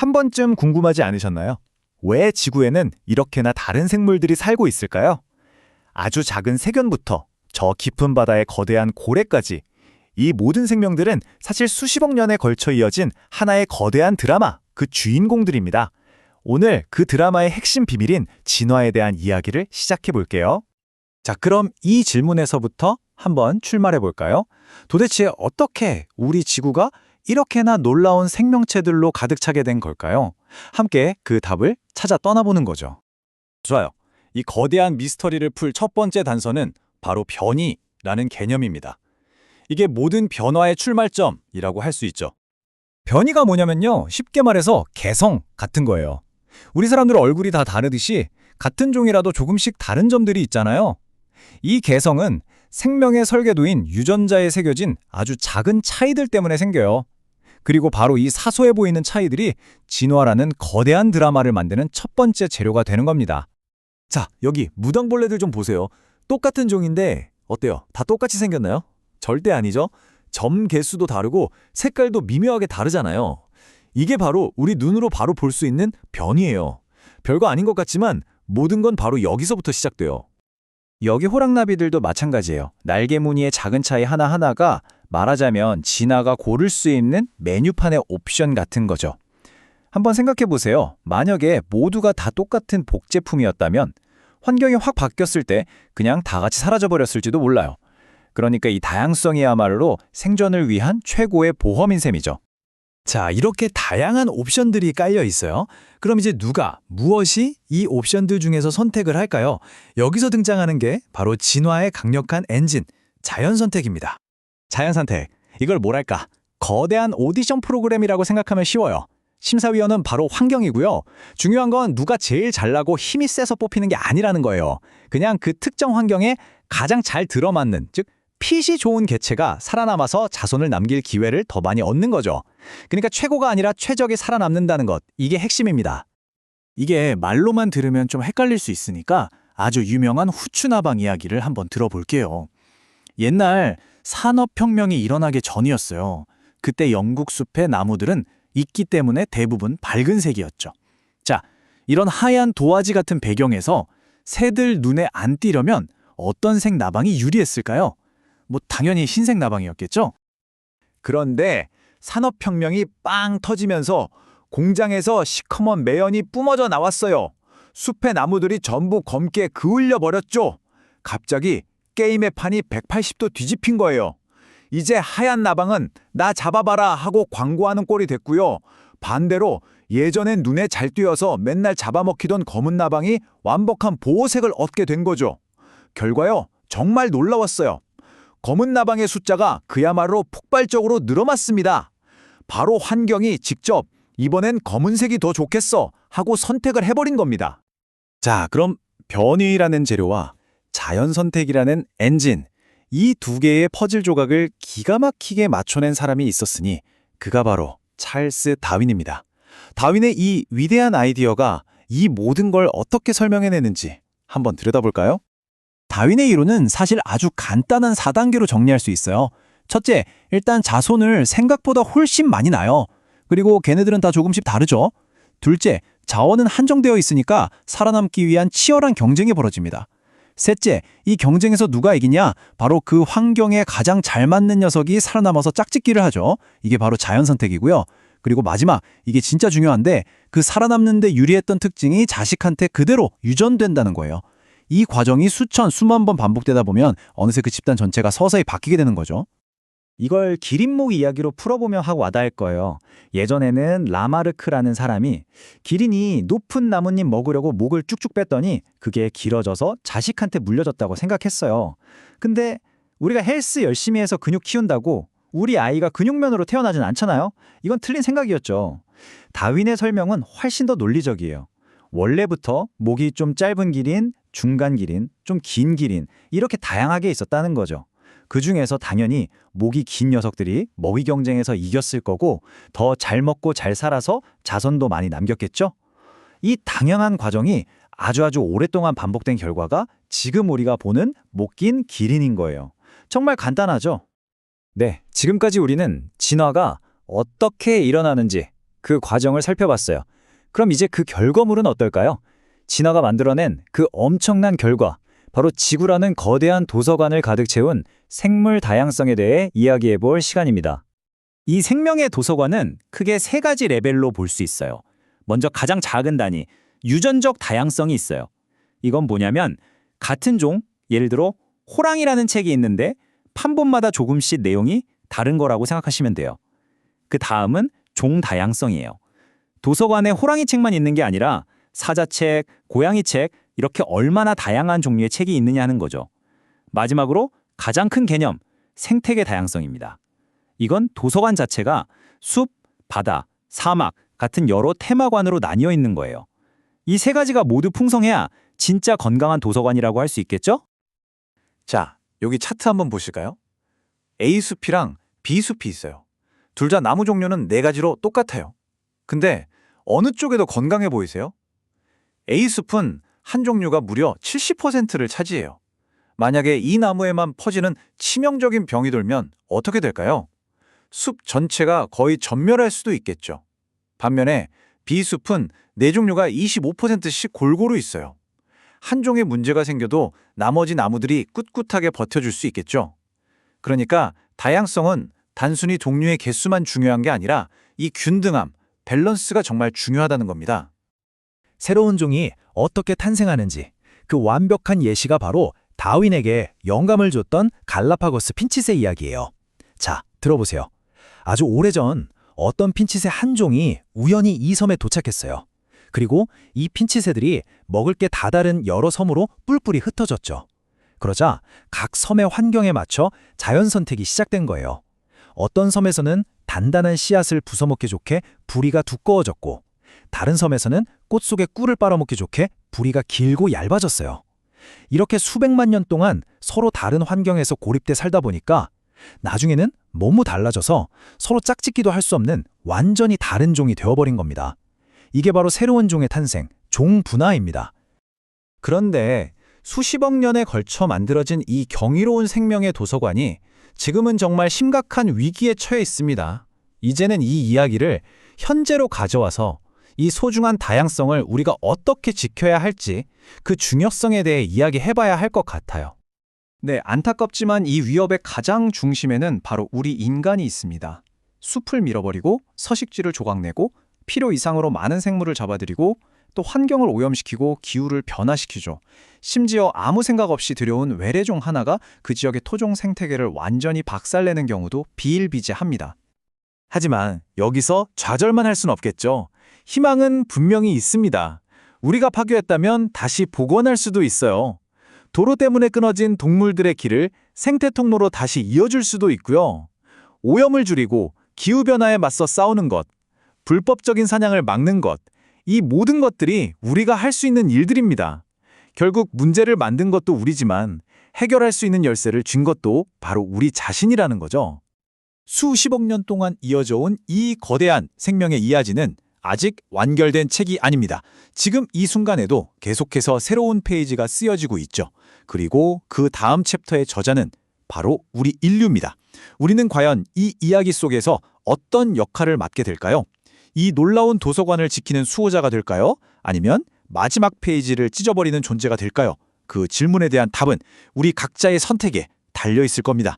한 번쯤 궁금하지 않으셨나요? 왜 지구에는 이렇게나 다른 생물들이 살고 있을까요? 아주 작은 세균부터 저 깊은 바다의 거대한 고래까지 이 모든 생명들은 사실 수십억 년에 걸쳐 이어진 하나의 거대한 드라마, 그 주인공들입니다. 오늘 그 드라마의 핵심 비밀인 진화에 대한 이야기를 시작해 볼게요. 자, 그럼 이 질문에서부터 한번 출발해 볼까요? 도대체 어떻게 우리 지구가 이렇게나 놀라운 생명체들로 가득 차게 된 걸까요? 함께 그 답을 찾아 떠나보는 거죠. 좋아요. 이 거대한 미스터리를 풀 첫 번째 단서는 바로 변이라는 개념입니다. 이게 모든 변화의 출발점이라고 할 수 있죠. 변이가 뭐냐면요. 쉽게 말해서 개성 같은 거예요. 우리 사람들 얼굴이 다 다르듯이 같은 종이라도 조금씩 다른 점들이 있잖아요. 이 개성은 생명의 설계도인 유전자에 새겨진 아주 작은 차이들 때문에 생겨요. 그리고 바로 이 사소해 보이는 차이들이 진화라는 거대한 드라마를 만드는 첫 번째 재료가 되는 겁니다. 자, 여기 무당벌레들 좀 보세요. 똑같은 종인데 어때요? 다 똑같이 생겼나요? 절대 아니죠. 점 개수도 다르고 색깔도 미묘하게 다르잖아요. 이게 바로 우리 눈으로 바로 볼 수 있는 변이에요. 별거 아닌 것 같지만 모든 건 바로 여기서부터 시작돼요. 여기 호랑나비들도 마찬가지예요. 날개 무늬의 작은 차이 하나하나가 말하자면 진화가 고를 수 있는 메뉴판의 옵션 같은 거죠. 한번 생각해 보세요. 만약에 모두가 다 똑같은 복제품이었다면 환경이 확 바뀌었을 때 그냥 다 같이 사라져 버렸을지도 몰라요. 그러니까 이 다양성이야말로 생존을 위한 최고의 보험인 셈이죠. 자, 이렇게 다양한 옵션들이 깔려 있어요. 그럼 이제 누가, 무엇이 이 옵션들 중에서 선택을 할까요? 여기서 등장하는 게 바로 진화의 강력한 엔진, 자연 선택입니다. 자연 선택. 이걸 뭐랄까? 거대한 오디션 프로그램이라고 생각하면 쉬워요. 심사위원은 바로 환경이고요. 중요한 건 누가 제일 잘나고 힘이 세서 뽑히는 게 아니라는 거예요. 그냥 그 특정 환경에 가장 잘 들어맞는, 즉 핏이 좋은 개체가 살아남아서 자손을 남길 기회를 더 많이 얻는 거죠. 그러니까 최고가 아니라 최적이 살아남는다는 것, 이게 핵심입니다. 이게 말로만 들으면 좀 헷갈릴 수 있으니까 아주 유명한 후추나방 이야기를 한번 들어볼게요. 옛날 산업혁명이 일어나기 전이었어요. 그때 영국 숲의 나무들은 이끼 때문에 대부분 밝은 색이었죠. 자, 이런 하얀 도화지 같은 배경에서 새들 눈에 안 띄려면 어떤 색 나방이 유리했을까요? 뭐 당연히 흰색 나방이었겠죠? 그런데 산업혁명이 빵 터지면서 공장에서 시커먼 매연이 뿜어져 나왔어요. 숲의 나무들이 전부 검게 그을려 버렸죠. 갑자기 게임의 판이 180도 뒤집힌 거예요. 이제 하얀 나방은 나 잡아봐라 하고 광고하는 꼴이 됐고요. 반대로 예전엔 눈에 잘 띄어서 맨날 잡아먹히던 검은 나방이 완벽한 보호색을 얻게 된 거죠. 결과요, 정말 놀라웠어요. 검은 나방의 숫자가 그야말로 폭발적으로 늘어났습니다. 바로 환경이 직접 이번엔 검은색이 더 좋겠어 하고 선택을 해버린 겁니다. 자, 그럼 변이라는 재료와 자연 선택이라는 엔진, 이 두 개의 퍼즐 조각을 기가 막히게 맞춰낸 사람이 있었으니 그가 바로 찰스 다윈입니다. 다윈의 이 위대한 아이디어가 이 모든 걸 어떻게 설명해내는지 한번 들여다볼까요? 다윈의 이론은 사실 아주 간단한 4단계로 정리할 수 있어요. 첫째, 일단 자손을 생각보다 훨씬 많이 낳아요. 그리고 걔네들은 다 조금씩 다르죠. 둘째, 자원은 한정되어 있으니까 살아남기 위한 치열한 경쟁이 벌어집니다. 셋째, 이 경쟁에서 누가 이기냐? 바로 그 환경에 가장 잘 맞는 녀석이 살아남아서 짝짓기를 하죠. 이게 바로 자연 선택이고요. 그리고 마지막, 이게 진짜 중요한데 그 살아남는데 유리했던 특징이 자식한테 그대로 유전된다는 거예요. 이 과정이 수천, 수만 번 반복되다 보면 어느새 그 집단 전체가 서서히 바뀌게 되는 거죠. 이걸 기린목 이야기로 풀어보면 하고 와닿을 거예요. 예전에는 라마르크라는 사람이 기린이 높은 나뭇잎 먹으려고 목을 쭉쭉 뺐더니 그게 길어져서 자식한테 물려졌다고 생각했어요. 근데 우리가 헬스 열심히 해서 근육 키운다고 우리 아이가 근육면으로 태어나진 않잖아요. 이건 틀린 생각이었죠. 다윈의 설명은 훨씬 더 논리적이에요. 원래부터 목이 좀 짧은 기린, 중간 기린, 좀긴 기린 이렇게 다양하게 있었다는 거죠. 그 중에서 당연히 목이 긴 녀석들이 먹이 경쟁에서 이겼을 거고 더 잘 먹고 잘 살아서 자손도 많이 남겼겠죠? 이 당연한 과정이 아주 아주 오랫동안 반복된 결과가 지금 우리가 보는 목긴 기린인 거예요. 정말 간단하죠? 네, 지금까지 우리는 진화가 어떻게 일어나는지 그 과정을 살펴봤어요. 그럼 이제 그 결과물은 어떨까요? 진화가 만들어낸 그 엄청난 결과, 바로 지구라는 거대한 도서관을 가득 채운 생물 다양성에 대해 이야기해 볼 시간입니다. 이 생명의 도서관은 크게 세 가지 레벨로 볼 수 있어요. 먼저 가장 작은 단위, 유전적 다양성이 있어요. 이건 뭐냐면 같은 종, 예를 들어 호랑이라는 책이 있는데 판본마다 조금씩 내용이 다른 거라고 생각하시면 돼요. 그 다음은 종 다양성이에요. 도서관에 호랑이 책만 있는 게 아니라 사자책, 고양이 책 이렇게 얼마나 다양한 종류의 책이 있느냐 하는 거죠. 마지막으로 가장 큰 개념, 생태계 다양성입니다. 이건 도서관 자체가 숲, 바다, 사막 같은 여러 테마관으로 나뉘어 있는 거예요. 이 세 가지가 모두 풍성해야 진짜 건강한 도서관이라고 할 수 있겠죠? 자, 여기 차트 한번 보실까요? A숲이랑 B숲이 있어요. 둘 다 나무 종류는 네 가지로 똑같아요. 근데 어느 쪽에 더 건강해 보이세요? A숲은 한 종류가 무려 70%를 차지해요. 만약에 이 나무에만 퍼지는 치명적인 병이 돌면 어떻게 될까요? 숲 전체가 거의 전멸할 수도 있겠죠. 반면에 B숲은 네 종류가 25%씩 골고루 있어요. 한 종의 문제가 생겨도 나머지 나무들이 꿋꿋하게 버텨줄 수 있겠죠. 그러니까 다양성은 단순히 종류의 개수만 중요한 게 아니라 이 균등함, 밸런스가 정말 중요하다는 겁니다. 새로운 종이 어떻게 탄생하는지 그 완벽한 예시가 바로 다윈에게 영감을 줬던 갈라파고스 핀칫의 이야기예요. 자, 들어보세요. 아주 오래전 어떤 핀칫의 한 종이 우연히 이 섬에 도착했어요. 그리고 이 핀칫새들이 먹을 게 다 다른 여러 섬으로 뿔뿔이 흩어졌죠. 그러자 각 섬의 환경에 맞춰 자연 선택이 시작된 거예요. 어떤 섬에서는 단단한 씨앗을 부숴먹기 좋게 부리가 두꺼워졌고 다른 섬에서는 꽃 속에 꿀을 빨아먹기 좋게 부리가 길고 얇아졌어요. 이렇게 수백만 년 동안 서로 다른 환경에서 고립돼 살다 보니까 나중에는 너무 달라져서 서로 짝짓기도 할 수 없는 완전히 다른 종이 되어버린 겁니다. 이게 바로 새로운 종의 탄생, 종 분화입니다. 그런데 수십억 년에 걸쳐 만들어진 이 경이로운 생명의 도서관이 지금은 정말 심각한 위기에 처해 있습니다. 이제는 이 이야기를 현재로 가져와서 이 소중한 다양성을 우리가 어떻게 지켜야 할지 그 중요성에 대해 이야기해봐야 할 것 같아요. 네, 안타깝지만 이 위협의 가장 중심에는 바로 우리 인간이 있습니다. 숲을 밀어버리고 서식지를 조각내고 필요 이상으로 많은 생물을 잡아들이고 또 환경을 오염시키고 기후를 변화시키죠. 심지어 아무 생각 없이 들여온 외래종 하나가 그 지역의 토종 생태계를 완전히 박살내는 경우도 비일비재합니다. 하지만 여기서 좌절만 할 순 없겠죠. 희망은 분명히 있습니다. 우리가 파괴했다면 다시 복원할 수도 있어요. 도로 때문에 끊어진 동물들의 길을 생태 통로로 다시 이어줄 수도 있고요. 오염을 줄이고 기후변화에 맞서 싸우는 것, 불법적인 사냥을 막는 것, 이 모든 것들이 우리가 할 수 있는 일들입니다. 결국 문제를 만든 것도 우리지만 해결할 수 있는 열쇠를 쥔 것도 바로 우리 자신이라는 거죠. 수십억 년 동안 이어져 온 이 거대한 생명의 이야기는 아직 완결된 책이 아닙니다. 지금 이 순간에도 계속해서 새로운 페이지가 쓰여지고 있죠. 그리고 그 다음 챕터의 저자는 바로 우리 인류입니다. 우리는 과연 이 이야기 속에서 어떤 역할을 맡게 될까요? 이 놀라운 도서관을 지키는 수호자가 될까요? 아니면 마지막 페이지를 찢어버리는 존재가 될까요? 그 질문에 대한 답은 우리 각자의 선택에 달려 있을 겁니다.